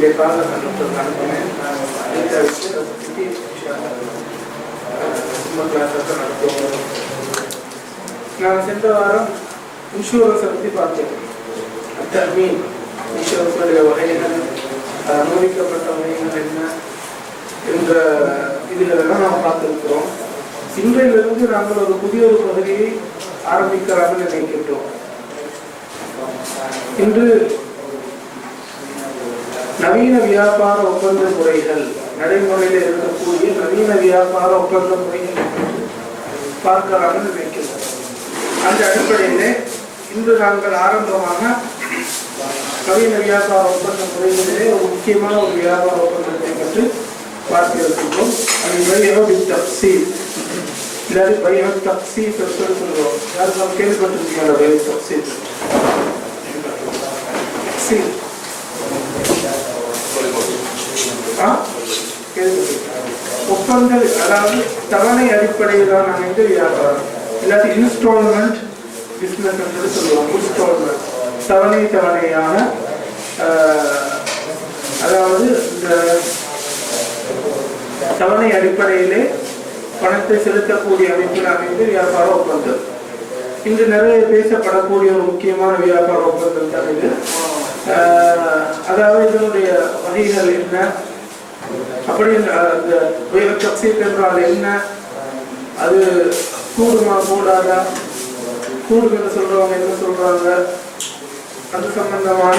என்னுடைய கால கண்டத்தில் அனுப்பினேன் விஷயத்தை பற்றி சும்மா கிளாஸை நடத்துவோம் நான் சென்ற வாரம் இன்சூரன்ஸை பற்றி பார்த்தேன். மீன் இன்சூரன்ஸுடைய வகைகள் அனுமதிக்கப்பட்ட வகைகள் என்ன என்ற இதுகளெல்லாம் நாம் பார்த்துருக்கிறோம். இன்றையிலிருந்து நாங்கள் ஒரு புதிய ஒரு பகுதியை ஆரம்பிக்கலாம்னு நினைக்கின்றோம் இன்று நவீன வியாபார ஒப்பந்த முறைகள் நடைமுறையில் இருக்கக்கூடிய நவீன வியாபார ஒப்பந்த முறைகள் பார்க்கலாம்னு நினைக்கிறோம் அந்த அடிப்படையிலே இன்று நாங்கள் ஆரம்பமாக நவீன வியாபார ஒப்பந்த முறைகளிலே ஒரு முக்கியமான ஒரு வியாபார ஒப்பந்தத்தை பற்றி பார்த்திருக்கின்றோம். அது பையோ தப்சீல். இல்லாது பையோ தப்சீல் சொல்லுவோம். யாருக்கும் கேள்விப்பட்டிருக்கீங்களா பையோ தப்சீல்? ஆ? அதாவது தவணை அடிப்படையிலான அமைந்த வியாபாரம் இல்லாட்டி இன்ஸ்டால்மெண்ட் பிஸ்னஸ் என்று சொல்லுவாங்க இன்ஸ்டால்மெண்ட் தவணை தவணையான அதாவது இந்த தவணை அடிப்படையிலே பணத்தை செலுத்தக்கூடிய அமைப்பில் அமைந்து வியாபார ஒப்பந்தம். இன்று நிறைய பேசப்படக்கூடிய ஒரு முக்கியமான வியாபார ஒப்பந்தம் தான் இது ஆஹ், அதாவது இதனுடைய வகைகள் என்ன? அப்படி அந்த தப்சீல் என்றால் என்ன? அது கூடுமா கூடாதா? கூடுதுன்னு சொல்றவங்க என்ன சொல்றாங்க? அது சம்பந்தமான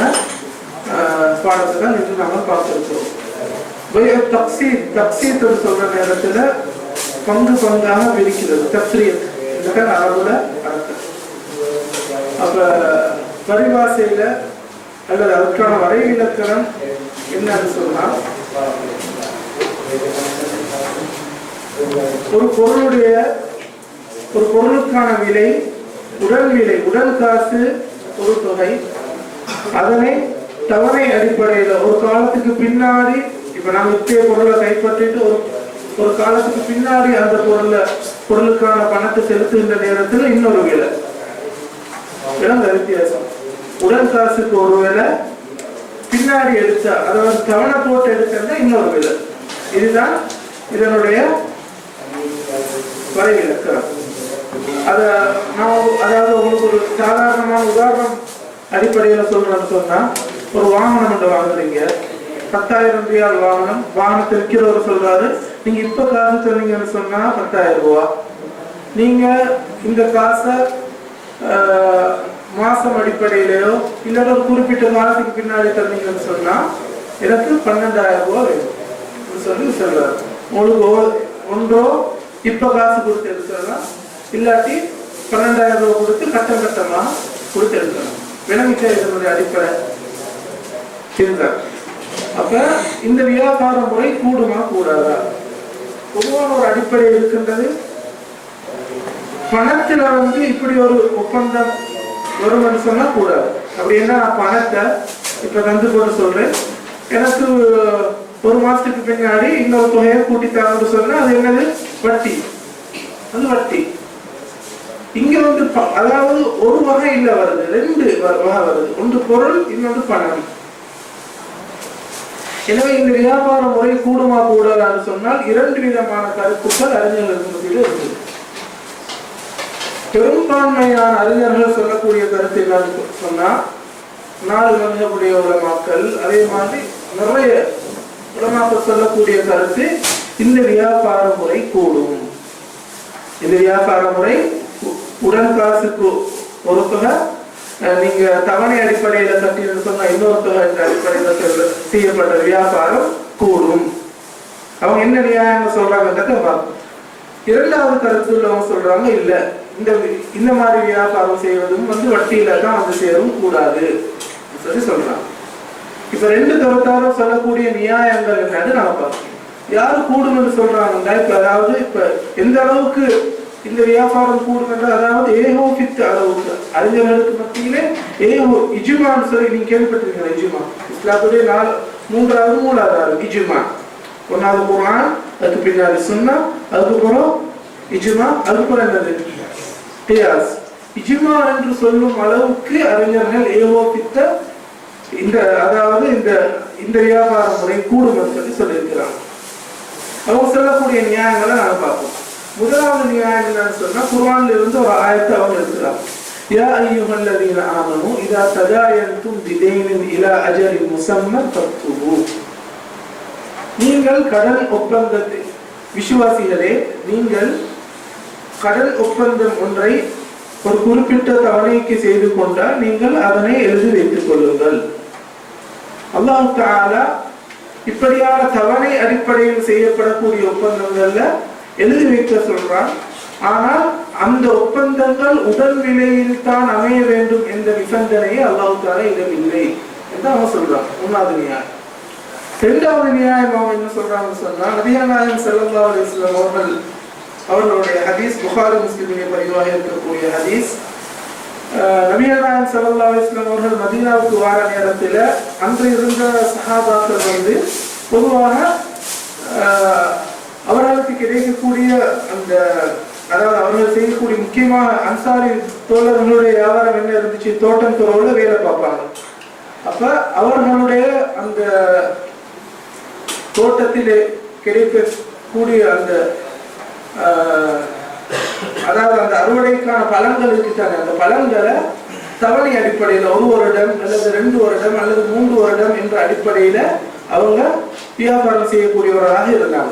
பாடத்தை தான் இன்று நாங்கள் பார்த்துருக்கோம் பார்த்திருக்கிறோம் தப்சீத் தப்சீத் சொல்ற நேரத்துல பங்கு பங்காக பிரிக்கிறது தப்சீத் இதுதான் அரபுல அர்த்தம். அப்ப பரிபாசையில அல்லது அதுக்கான வரை இலக்கணம் என்னன்னு சொன்னா ஒரு பொருளுடைய ஒரு பொருளுக்கான விலை உடல் விலை உடல் காசு ஒரு தொகை. அதனை தவணை அடிப்படையில் ஒரு காலத்துக்கு பின்னாடி இப்ப நம்ம இப்பய பொருளை கைப்பற்றிட்டு ஒரு ஒரு காலத்துக்கு பின்னாடி அந்த பொருளை பொருளுக்கான பணத்தை செலுத்துகின்ற நேரத்தில் இன்னொரு விலை. இடம் வித்தியாசம். உடல் காசுக்கு ஒரு விலை பின்னாடி எடுத்தா அதாவது தவணை போட்டு எடுத்தா இன்னொரு விலை. இதுதான் இதனுடைய வரை அதை நான் அதாவது உங்களுக்கு ஒரு சாதாரணமான உதாரணம் அடிப்படையில் சொல்றேன்னு சொன்னா ஒரு வாகனம் ஒன்று வாங்குறீங்க. பத்தாயிரம் ரூபாய் வாகனம் வாகனத்தை விற்கிறவர் சொல்றாரு. நீங்க இப்ப காசு சொன்னீங்கன்னு சொன்னா பத்தாயிரம் ரூபா. நீங்க இந்த காசை மாதம் மாசம் இல்லை இல்லைன்னா ஒரு குறிப்பிட்ட காலத்துக்கு பின்னாடி தந்தீங்கன்னு சொன்னா எனக்கு பன்னெண்டாயிரம் ரூபாய் வேணும். சொல்லி சொல்றாரு உங்களுக்கு ஒன்றோ இப்ப காசு கொடுத்து எடுத்துடலாம். இல்லாட்டி பன்னெண்டாயிரம் ரூபாய் கொடுத்து கட்டம் கட்டமா கொடுத்து எடுக்கணும் விளங்கிட்ட இதனுடைய அடிப்படை இருந்தார் அப்ப இந்த வியாபார முறை கூடுமா கூடாதா? பொதுவான ஒரு அடிப்படை இருக்கின்றது. பணத்துல வந்து இப்படி ஒரு ஒப்பந்தம் வரும்னு சொன்னா கூடாது. அப்படின்னா பணத்தை இப்ப தந்து போட்டு சொல்றேன். எனக்கு ஒரு மாசத்துக்கு பின்னாடி இன்னொரு தொகையை கூட்டி தாங்கன்னு சொன்னா அது என்னது? வட்டி. அது வட்டி. இங்க வந்து ப- அதாவது ஒரு வகை இல்ல வருது ரெண்டு வகை வருது. ஒன்று பொருள் இன்னொன்று பணம். எனவே இந்த வியாபார முறை கூடுமா கூடாதான்னு சொன்னால் இரண்டு விதமான கருத்துக்கள் அறிஞர்களுக்கு மத்தியில் இருக்குது பெரும்பான்மையான அறிஞர்கள் சொல்லக்கூடிய கருத்து என்னன்னு சொன்னா நாலு மனிதனுடைய மக்கள் அதே மாதிரி நிறைய உலமாக்கள் சொல்லக்கூடிய கருத்து இந்த வியாபார முறை கூடும். இந்த வியாபார முறை உ- உடன் காசுக்கு ஒரு தொகை நீங்க தவணை அடிப்படையில கட்டின்னு சொன்னா இன்னொரு தொகை என்ற அடிப்படையில செய்யப்பட்ட வியாபாரம் கூடும். அவங்க என்ன நியாயம் சொல்றாங்கன்றத பார்ப்போம். இரண்டாவது கருத்து உள்ளவங்க சொல்றாங்க இல்ல இந்த இந்த மாதிரி வியாபாரம் செய்வதும் வந்து வட்டியில தான் வந்து சேரும் கூடாது. சொல்லி சொல்றாங்க. இப்ப ரெண்டு கருத்தாரும் சொல்லக்கூடிய நியாயங்கள் என்னது நம்ம பார்க்கணும். யாரு கூடும்னு சொல்றாங்கன்னா இப்ப அதாவது இப்ப எந்த அளவுக்கு இந்த வியாபாரம் கூடும் அதாவது ஏகோபித்த அளவுக்கு அறிஞர்களுக்கு மத்தியிலே ஏகோ இஜுமான்னு சொல்லி நீங்க கேள்விப்பட்டிருக்கீங்க இஜுமா. இஸ்லாத்துடைய நாலு மூன்றாவது மூணாவது இஜுமா. ஒன்னாவது குரான் அதுக்கு பின்னாடி சுன்னா அதுக்கப்புறம் இஜுமா அதுக்கப்புறம் என்னது? கியாஸ். என்று சொல்லும் அளவுக்கு அறிஞர்கள் ஏகோபித்த இந்த அதாவது இந்த இந்த வியாபார முறை கூடும் சொல்லி சொல்லியிருக்கிறாங்க. அவங்க சொல்லக்கூடிய நியாயங்களை நாங்கள் பார்ப்போம். முதலாவது நியாயம் என்னன்னு சொன்னா குர்வான்ல இருந்து ஒரு ஆயத்தை அவங்க எடுக்கிறாங்க யா அய்யுஹல் லதீன ஆமனு இதா ததாயன்தும் பிதைனின் இலா அஜரி முஸம்ம ஃபக்துபு. நீங்கள் கடல் ஒப்பந்தத்தை விசுவாசிகளே நீங்கள் கடல் ஒப்பந்தம் ஒன்றை ஒரு குறிப்பிட்ட தவணைக்கு செய்து கொண்டால் நீங்கள் அதனை எழுதி வைத்துக் கொள்ளுங்கள். அல்லாஹு தாலா இப்படியான தவணை அடிப்படையில் செய்யப்படக்கூடிய ஒப்பந்தங்கள்ல எழுதி வைக்க சொல்றான். ஆனால் அந்த ஒப்பந்தங்கள் உடல் விலையில் தான் அமைய வேண்டும் என்ற நிபந்தனையை அல்லாஹு தாலா இடமில்லை என்று அவன் சொல்றான். ஒன்னாவது நியாயம். இரண்டாவது நியாயம் அவன் என்ன சொல்றான்னு சொன்னா நபிகள் நாயகம் சில அவர்கள் அவர்களுடைய ஹதீஸ் புகாரி முஸ்லிமிய பதிவாக இருக்கக்கூடிய ஹதீஸ் அஹ், நபிகள் நாயகம் அவர்கள் மதீனாவுக்கு வார நேரத்தில் அன்று இருந்த சகாபாக்கள் வந்து பொதுவாக அவர்களுக்கு கிடைக்கக்கூடிய அந்த அதாவது அவர்கள் செய்யக்கூடிய முக்கியமான அன்சாரி தோழர்களுடைய வியாபாரம் என்ன இருந்துச்சு தோட்டம் துறவுல வேலை பார்ப்பாங்க. அப்ப அவர்களுடைய அந்த தோட்டத்திலே கிடைக்கக்கூடிய அந்த அதாவது அந்த அறுவடைக்கான பலன்கள் இருக்குதானே அந்த பலன்களை தவணை அடிப்படையில் ஒரு வருடம் அல்லது ரெண்டு வருடம் அல்லது மூன்று வருடம் என்ற அடிப்படையில அவங்க வியாபாரம் செய்யக்கூடியவர்களாக இருந்தாங்க.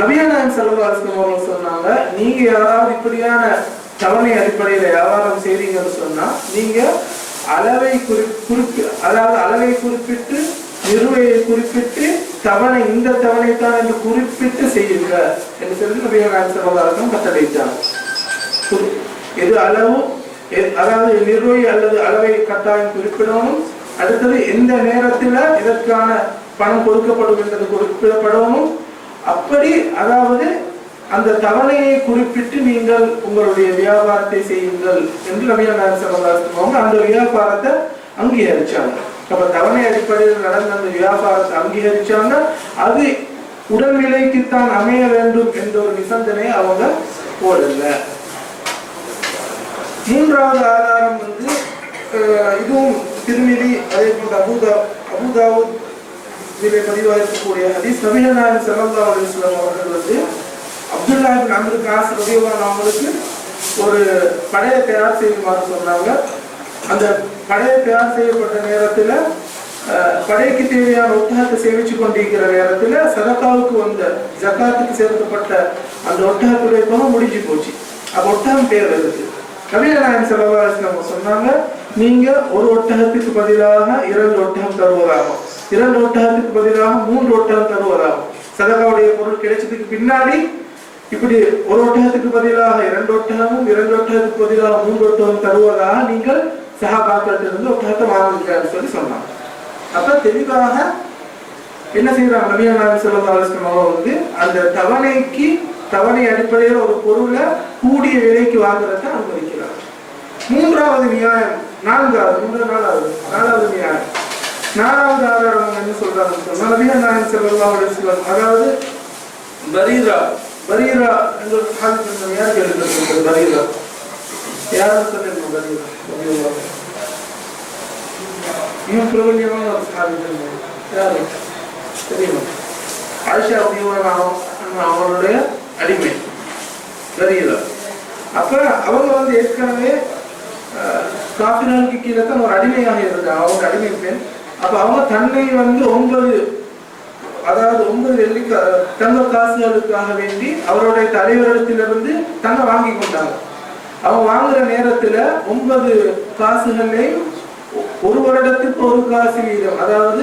நபியநாயகம் செல்வராசன் அவர்கள் சொன்னாங்க நீங்க யாராவது இப்படியான தவணை அடிப்படையில வியாபாரம் செய்றீங்கன்னு சொன்னா நீங்க அளவை குறி குறிப்பி அதாவது அளவை குறிப்பிட்டு நிறுவையை குறிப்பிட்டு தவணை இந்த தவணை தான் என்று குறிப்பிட்டு செய்யுங்க என்று சொல்லி நபியநாயகம் செல்வாசனம் கட்டளையிட்டாங்க எது அளவு எ- அதாவது நிறுவை அல்லது அளவை கட்டாயம் குறிப்பிடவும் அடுத்தது எந்த நேரத்தில் இதற்கான பணம் கொடுக்கப்படும் என்பது குறிப்பிடப்படவும் அப்படி அதாவது அந்த தவணையை குறிப்பிட்டு நீங்கள் உங்களுடைய வியாபாரத்தை செய்யுங்கள் என்று நவீன அவங்க அந்த வியாபாரத்தை அங்கீகரிச்சாங்க. நம்ம தவணை அடிப்படையில் நடந்த அந்த வியாபாரத்தை அங்கீகரிச்சாங்க. அது உடல் தான் அமைய வேண்டும் என்ற ஒரு நிபந்தனையை அவங்க போடல. மூன்றாவது ஆதாரம் வந்து அஹ், இதுவும் திருமிதி அதே போன்ற அபுதா அபுதாவுத் இதிலே பதிவாக இருக்கக்கூடிய ஹதீஸ் நபிகள் நாயகம் அவர்கள் வந்து அப்துல்லா அமிர்காஸ் ரவிவான் அவங்களுக்கு ஒரு படையை தயார் செய்யுமாறு சொன்னாங்க. அந்த படையை தயார் செய்யப்பட்ட நேரத்தில் படைக்கு தேவையான ஒட்டகத்தை சேமிச்சு கொண்டிருக்கிற நேரத்தில் சதக்காவுக்கு வந்த ஜக்காத்துக்கு சேர்க்கப்பட்ட அந்த ஒட்டகத்துடைய பணம் முடிஞ்சு போச்சு. அப்ப ஒட்டகம் தேவை இருக்கு நபிகள் நாயகம் நம்ம சொன்னாங்க நீங்க ஒரு ஒட்டகத்துக்கு பதிலாக இரண்டு ஒட்டகம் தருவதாகும். இரண்டு ஒட்டகத்துக்கு பதிலாக மூன்று ஒட்டகம் தருவதாகும். சதகாவுடைய பொருள் கிடைச்சதுக்கு பின்னாடி இப்படி ஒரு ஒட்டகத்துக்கு பதிலாக இரண்டு ஒட்டகமும் இரண்டு ஒட்டகத்துக்கு பதிலாக மூன்று ஒட்டகம் தருவதாக நீங்கள் சகாபாக்களிலிருந்து ஒட்டகத்தை வாங்குகிறான்னு சொல்லி சொன்னாங்க. அப்ப தெளிவாக என்ன செய்யறாங்க நபியா நாயகம் ஸல்லல்லாஹு வந்து அந்த தவணைக்கு தவணை அடிப்படையில் ஒரு பொருளை கூடிய விலைக்கு வாங்குறத அனுமதிக்கிறார். மூன்றாவது நியாயம் நான்காவது மூன்று நாலாவது நாலாவது நியாயம். நாலாவது ஆதாரம் என்ன சொல்றாங்கன்னு சொன்னா நபியா நாயகம் ஸல்லல்லாஹு அதாவது பரீரா பரீரா என்ற ஒரு சஹாபி யார் கேள்விப்பட்டிருக்கிறது பரீரா. யாரும் பரீரா? ரலியல்லாஹு மிக பிரபல்யமான ஒரு யாரு? தெரியுமா? ஆயிஷா அப்படிங்கிற அவருடைய அடிமை. தெரியுதா? அப்ப அவங்க வந்து ஏற்கனவே அஹ், கீழே தான் ஒரு அடிமையாக இருந்தாங்க. அவங்க அடிமை பெண். அப்ப அவங்க தன்னை வந்து ஒன்பது அதாவது ஒன்பது வெள்ளி தங்க காசுகளுக்காக வேண்டி அவருடைய தலைவரிடத்திலிருந்து தங்க வாங்கி கொண்டாங்க. அவங்க வாங்குற நேரத்துல ஒன்பது காசுகளையும் ஒரு வருடத்துக்கு ஒரு காசு வீதம். அதாவது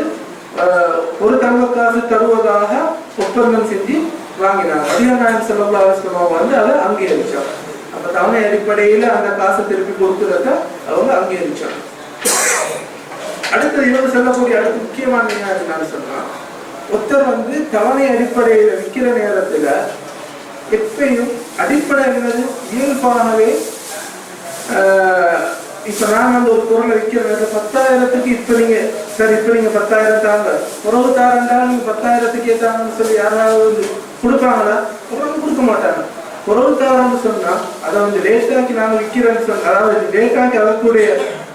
ஒரு தங்க காசு தருவதாக ஒப்பந்தம் செஞ்சு வாங்கினாங்க. அதிகநாயகம் செல்லல்லா அவங்க வந்து அதை அங்கீகரிச்சாங்க. அப்ப தவணை அடிப்படையில அந்த காசை திருப்பி கொடுக்கறத அவங்க அங்கீகரிச்சாங்க. அடுத்தது இவங்க சொல்லக்கூடிய அடுத்த முக்கியமான நியாயம் என்னன்னு சொன்னா ஒருத்தர் வந்து தவணை அடிப்படையில் விற்கிற நேரத்துல எப்பயும் அடிப்படை என்னது? இயல்பாகவே ஆஹ், இப்ப நான் வந்து ஒரு பொருளை விற்கிறேன் நேரத்துல பத்தாயிரத்துக்கு இப்ப நீங்க சார் இப்ப நீங்க பத்தாயிரம் தாங்க. உறவு தாரண்டா நீங்க பத்தாயிரத்துக்கே தாங்கன்னு சொல்லி யாராவது வந்து கொடுப்பாங்களா? உறவு கொடுக்க மாட்டாங்க. உறவு தாரன்னு சொன்னா அதை வந்து லேட்டாக்கி நாங்க விற்கிறேன்னு சொன்னா அதாவது லேட்டாக்கி அதற்குடைய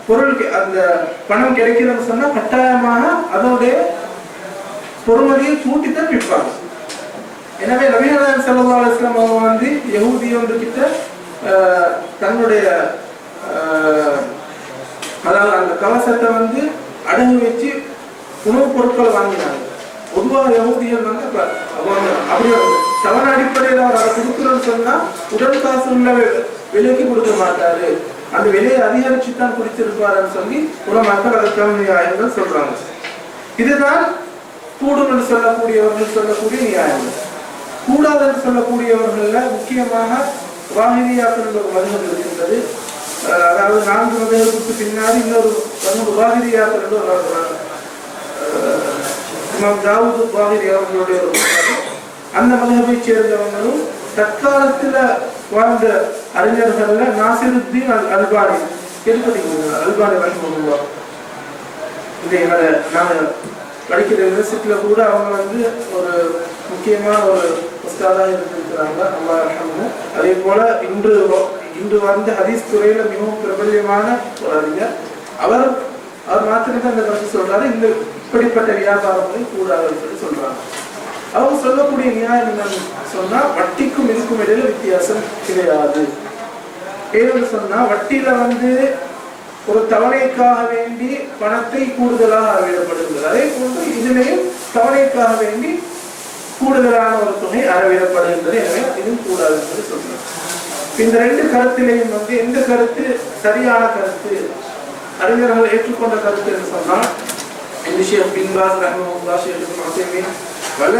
பொருள் அந்த பணம் கிடைக்குதுன்னு சொன்னா கட்டாயமாக அதனுடைய பொறுமதியை கூட்டித்தான் விற்பாங்க. எனவே நவீன சல்லா அலிஸ்லாம் அவங்க வந்து யகூதி ஒன்று கிட்ட ஆஹ், தன்னுடைய அதாவது அந்த கவசத்தை வந்து அடகு வச்சு உணவுப் பொருட்களை வாங்கினாங்க. பொதுவாக யகுதிகள் வந்து அவங்க அப்படி தவணை அடிப்படையில் அவர் அதை கொடுக்குறோன்னு சொன்னா உடல் காசு உள்ள விலைக்கு கொடுக்க மாட்டாரு. அந்த விலையை அதிகரிச்சு தான் குடிச்சிருப்பாருன்னு சொல்லி உலமாக்கள் அதற்கான நியாயங்கள் சொல்றாங்க. இதுதான் கூடும் சொல்லக்கூடியவர்கள் சொல்லக்கூடிய நியாயங்கள் கூடாதுன்னு சொல்லக்கூடியவர்களில் முக்கியமாக வாகிரியாக்கள் என்ற ஒரு இருக்கின்றது அதாவது நான்கு மதுகளுக்கு பின்னாடி இன்னொரு மதுகம் வாகிரியாக்கள் என்று ஒரு இமாம் தாவூது பாகிரி அவர்களுடைய ஒரு அந்த மதுகபை சேர்ந்தவங்களும் தற்காலத்தில் வாழ்ந்த அறிஞர்களில் நாசிருத்தீன் அல் அல்பானி. கேள்விப்பட்டீங்களா அல்பானி ரஹ்மத்துல்லா இந்த எங்களை நாங்கள் படிக்கிற யூனிவர்சிட்டியில் கூட அவங்க வந்து ஒரு முக்கியமான ஒரு உஸ்தாதாக இருந்திருக்கிறாங்க. அல்லா அதே போல் இன்று இன்று வந்து ஹதீஸ் துறையில மிகவும் பிரபல்யமான ஒரு அறிஞர். அவர் அவர் மாத்திரம்தான் இந்த கருத்து சொல்றாரு. இந்த இப்படிப்பட்ட வியாபாரங்களை கூடாதுன்னு சொல்லி சொல்றாங்க அவங்க சொல்லக்கூடிய நியாயம் என்னன்னு சொன்னா வட்டிக்கும் இதுக்கும் இடையில வித்தியாசம் கிடையாது. ஏன்னு சொன்னா வட்டியில வந்து ஒரு தவணைக்காக வேண்டி பணத்தை கூடுதலாக அறவிடப்படுகிறது அதே போன்று இதுலேயும் தவணைக்காக வேண்டி கூடுதலான ஒரு தொகை அறவிடப்படுகின்றது எனவே இதுவும் கூடாது என்று சொல்றாங்க இந்த ரெண்டு கருத்திலையும் வந்து எந்த கருத்து சரியான கருத்து? அறிஞர்கள் ஏற்றுக்கொண்ட கருத்து என்று சொன்னால் இந்த ஷேக் பின்பாஸ் ரஹ்மஹுல்லா ஷேக் மாசிமின் பல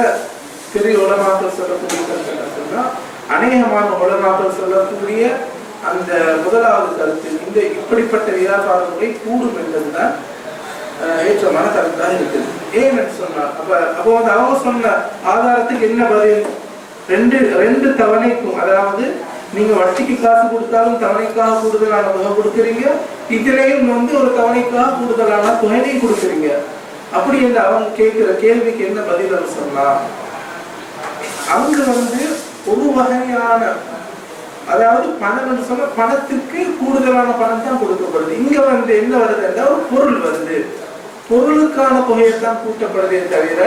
பெரிய உலமாக்கள் சொல்லக்கூடிய கருத்து என்ன அநேகமான உலமாக்கள் சொல்லக்கூடிய அந்த முதலாவது கருத்து இந்த இப்படிப்பட்ட வியாபார முறை கூடும் என்பதுதான் ஏற்றமான கருத்தாக இருக்குது. ஏன் என்று சொன்னார் அப்ப அப்போ வந்து அவங்க சொன்ன ஆதாரத்துக்கு என்ன பதில்? ரெண்டு ரெண்டு தவணைக்கும் அதாவது நீங்க வட்டிக்கு காசு கொடுத்தாலும் தவணைக்காக கூடுதலான தொகை கொடுக்குறீங்க. இதுலயும் வந்து ஒரு தவணைக்காக கூடுதலான தொகையையும் கொடுக்குறீங்க. அப்படி என்று அவங்க கேட்கிற கேள்விக்கு என்ன பதில் சொல்லலாம் அவங்க வந்து ஒரு வகையான அதாவது பணம் சொன்னால் பணத்துக்கு கூடுதலான பணம் தான் கொடுக்கப்படுது. இங்க வந்து என்ன வருது என்றால் ஒரு பொருள் வருது. பொருளுக்கான தொகையை தான் கூட்டப்படுதே தவிர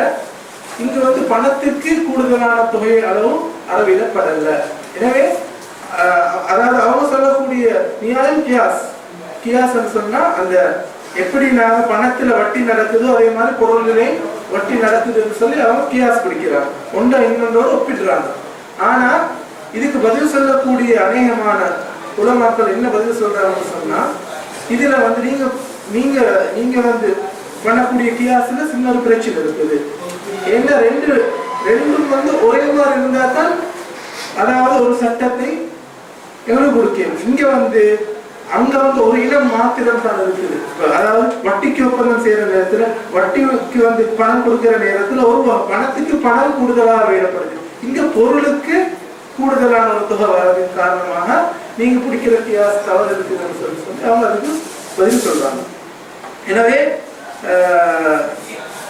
இங்க வந்து பணத்திற்கு கூடுதலான தொகை அளவும் அளவிடப்படல. எனவே அதாவது அவங்க சொல்லக்கூடிய நியாயம் கியாஸ். கியாஸ்ன்னு சொன்னா அந்த எப்படி நாங்க பணத்துல வட்டி நடக்குதோ அதே மாதிரி பொருள்களே வட்டி நடக்குதுன்னு சொல்லி அவங்க கியாஸ் பிடிக்கிறாங்க. ஒன்றை இன்னொன்றோட ஒப்பிடுறாங்க. ஆனா இதுக்கு பதில் சொல்லக்கூடிய அநேகமான உலமாக்கள் என்ன பதில் சொல்றாங்கன்னு சொன்னா இதுல வந்து நீங்க நீங்க நீங்க வந்து பண்ணக்கூடிய கியாஸ்ல சின்ன ஒரு பிரச்சனை இருக்குது. ஏன்னா ரெண்டு ரெண்டும் வந்து ஒரே மாதிரி இருந்தால் தான் அதாவது ஒரு சட்டத்தை எங்களுக்கு கொடுக்கணும் இங்க வந்து அங்க வந்து ஒரு இடம் மாத்திரம் தான் இருக்குது. அதாவது வட்டிக்கு ஒப்பந்தம் செய்யற நேரத்துல வட்டிக்கு வந்து பணம் கொடுக்கிற நேரத்துல ஒரு பணத்துக்கு பணம் கூடுதலாக வேடப்படுது இங்க பொருளுக்கு கூடுதலான ஒரு தொகை வர்றதுக்கு காரணமாக நீங்க பிடிக்கிற கியாஸ் தவறு இருக்குதுன்னு சொல்லி சொல்லி அவங்க அதுக்கு பதில் சொல்றாங்க. எனவே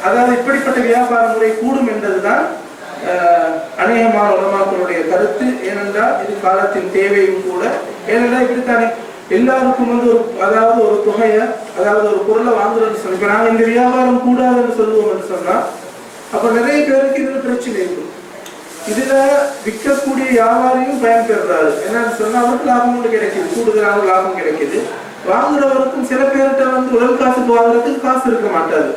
அதாவது இப்படிப்பட்ட வியாபார முறை கூடும் என்பதுதான் அநேகமான உலமாக்களுடைய கருத்து ஏனென்றால் இது காலத்தின் தேவையும் கூட. ஏனென்றால் இப்படித்தானே. எல்லாருக்கும் வந்து ஒரு அதாவது ஒரு தொகையை அதாவது ஒரு பொருளை வாங்குறோம்னு சொல்லி இப்ப நாங்கள் இந்த வியாபாரம் கூடாதுன்னு சொல்லுவோம்னு சொன்னால் அப்ப நிறைய பேருக்கு இதில் பிரச்சனை இருக்கும் இதுல விற்கக்கூடிய வியாபாரியும் பயன்பெறாரு என்னன்னு சொன்னா அவருக்கு லாபம் ஒன்று கிடைக்குது கூடுதலாக லாபம் கிடைக்குது. வாங்குறவருக்கும் சில பேர்கிட்ட வந்து உடல் காசுக்கு வாங்குறதுக்கு காசு இருக்க மாட்டாது.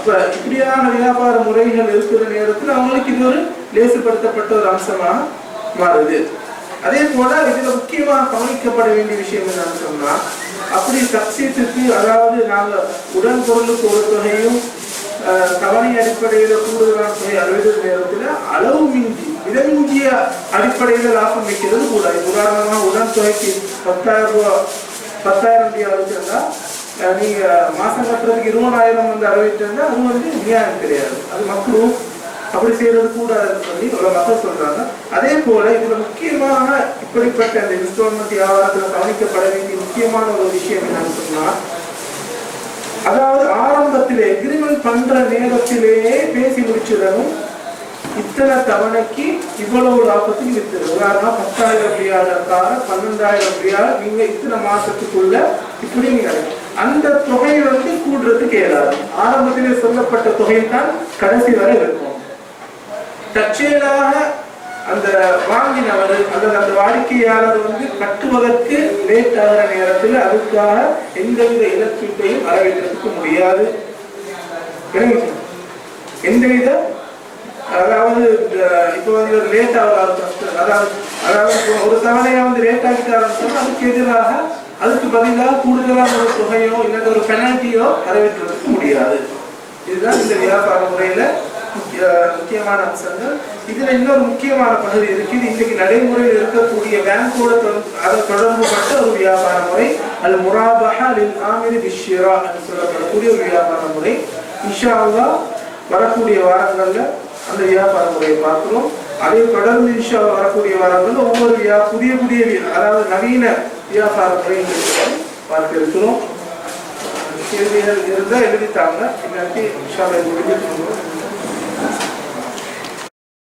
அப்போ இப்படியான வியாபார முறைகள் இருக்கிற நேரத்தில் அவங்களுக்கு இது ஒரு லேசுபடுத்தப்பட்ட ஒரு அம்சமாக மாறுது. அதே போல இதுல முக்கியமாக கவனிக்கப்பட வேண்டிய விஷயம் என்னன்னு சொன்னால் அப்படி தப்சீத்துக்கு அதாவது நாங்கள் உடன் பொருளுக்கு ஒரு தொகையும் கவனை அடிப்படையில் அடிப்படையில கூடுதலான தொகை அறுபது நேரத்துல அளவு மிஞ்சி மிதமிஞ்சிய அடிப்படையில லாபம் வைக்கிறது கூடாது உதாரணமா உடன் தொகைக்கு பத்தாயிரம் ரூபாய் பத்தாயிரம் ரூபாய் வச்சிருந்தா இருந்தால் நீங்க மாசம் கட்டுறதுக்கு இருபதாயிரம் வந்து அளவிட்டிருந்தா அது வந்து நியாயம் கிடையாது. அது மக்களும் அப்படி செய்யறது கூடாதுன்னு சொல்லி பல மக்கள் சொல்றாங்க. அதே போல இதுல முக்கியமான இப்படிப்பட்ட அந்த இன்ஸ்டால்மெண்ட் வியாபாரத்துல கவனிக்கப்பட வேண்டிய முக்கியமான ஒரு விஷயம் என்னன்னு சொன்னா அதாவது ஆரம்பத்திலே எக்ரிமெண்ட் பண்ற நேரத்திலேயே பேசி முடிச்சிடணும் இத்தனை தவணைக்கு இவ்வளவு லாபத்துக்கு வித்துரு உதாரணம் பத்தாயிரம் ரியால் பன்னெண்டாயிரம் ரியால் நீங்க இத்தனை மாசத்துக்குள்ள இப்படிங்க அந்த தொகை வந்து கூடுறதுக்கு இயலாது. ஆரம்பத்திலே சொல்லப்பட்ட தொகை தான் கடைசி வரை இருக்கும். தற்செயலாக அந்த வாங்கினவர் அல்லது அந்த வாடிக்கையாளர் வந்து கட்டுவதற்கு லேட் ஆகிற நேரத்தில் அதுக்காக எந்தவித இழப்பீட்டையும் வரவேற்கிறதுக்கு முடியாது. எந்தவித அதாவது இப்போ வந்து லேட் லேட் ஆகலாம் அதாவது அதாவது ஒரு தவணையை வந்து லேட் ஆகிட்டாருன்னு சொன்னா அதுக்கு எதிராக அதுக்கு பதிலாக கூடுதலான ஒரு தொகையோ இல்லை ஒரு பெனால்ட்டியோ வரவேற்கிறதுக்கு முடியாது. இதுதான் இந்த வியாபார முறையில முக்கிய- முக்கியமான அம்சங்கள். இதுல இன்னொரு முக்கியமான பகுதி இருக்குது இன்றைக்கு நடைமுறையில் இருக்கக்கூடிய பேங்கோட அதை தொடர்புபட்ட ஒரு வியாபார முறை. அல் முராபஹா லில் ஆமிரி பிஷ்ரா என்று சொல்லப்படக்கூடிய ஒரு வியாபார முறை. இன்ஷா வரக்கூடிய வாரங்கள்ல அந்த வியாபார முறையை பார்க்கிறோம். அதை தொடர்ந்து இன்ஷா வரக்கூடிய வாரங்கள்ல ஒவ்வொரு வியா புதிய புதிய அதாவது நவீன வியாபார முறைகளை பார்க்க இருக்கிறோம் கேள்விகள் இருந்தால் எழுதித்தாங்க. இல்லாட்டி இன்ஷா அல்லாஹ் முடிஞ்சிட்டு